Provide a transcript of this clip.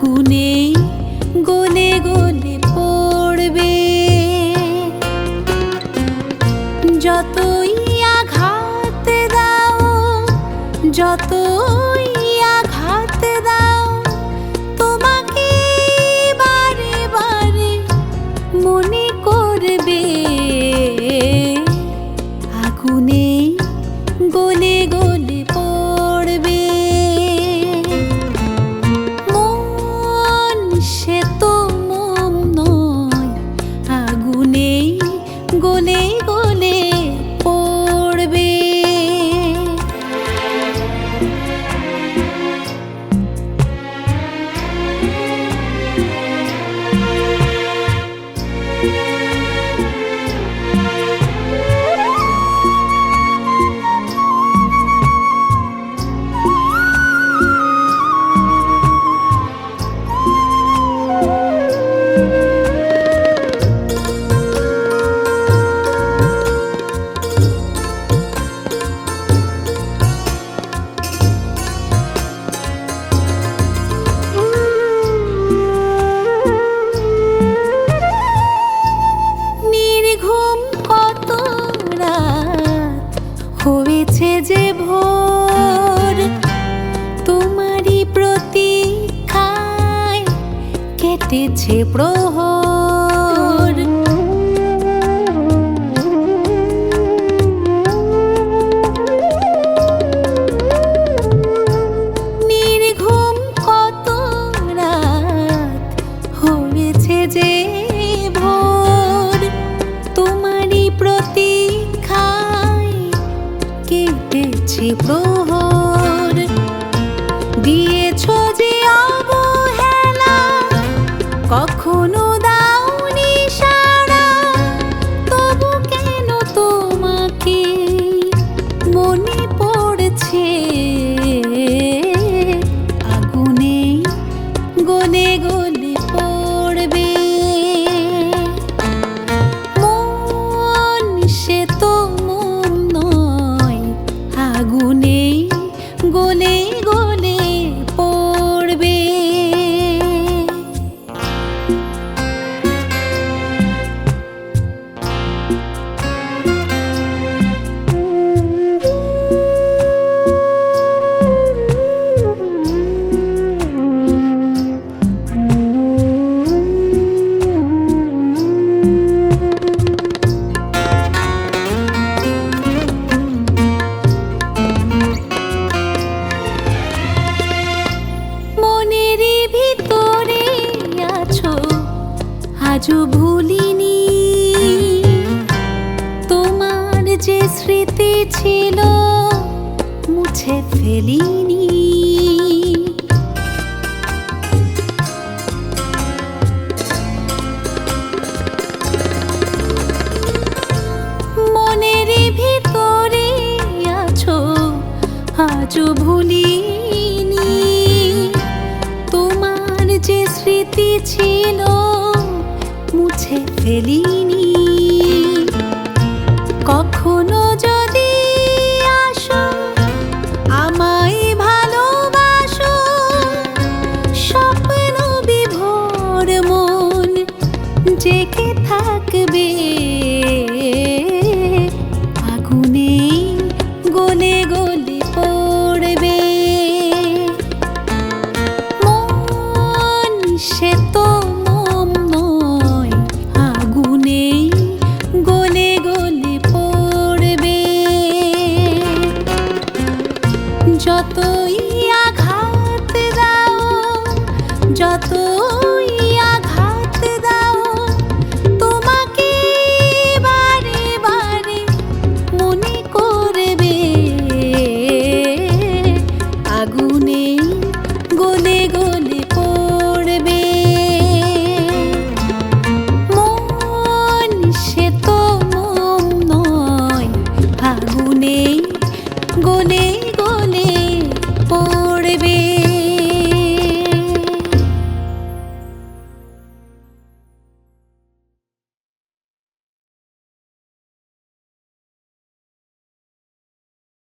আগুনে গলে গলে পড়বে। যতই আঘাত দাও যতই ఎప్పుడో সে তো মনের ভিতরে আছো ভুলিনি। তোমার যে স্মৃতি ছিল মুছে ফেলিনি। থাকবে। আগুনে গলে গলে পড়বে। মন সে তো মম নয়, আগুনে গলে গলে পড়বে। যতই আঘাত দাও যত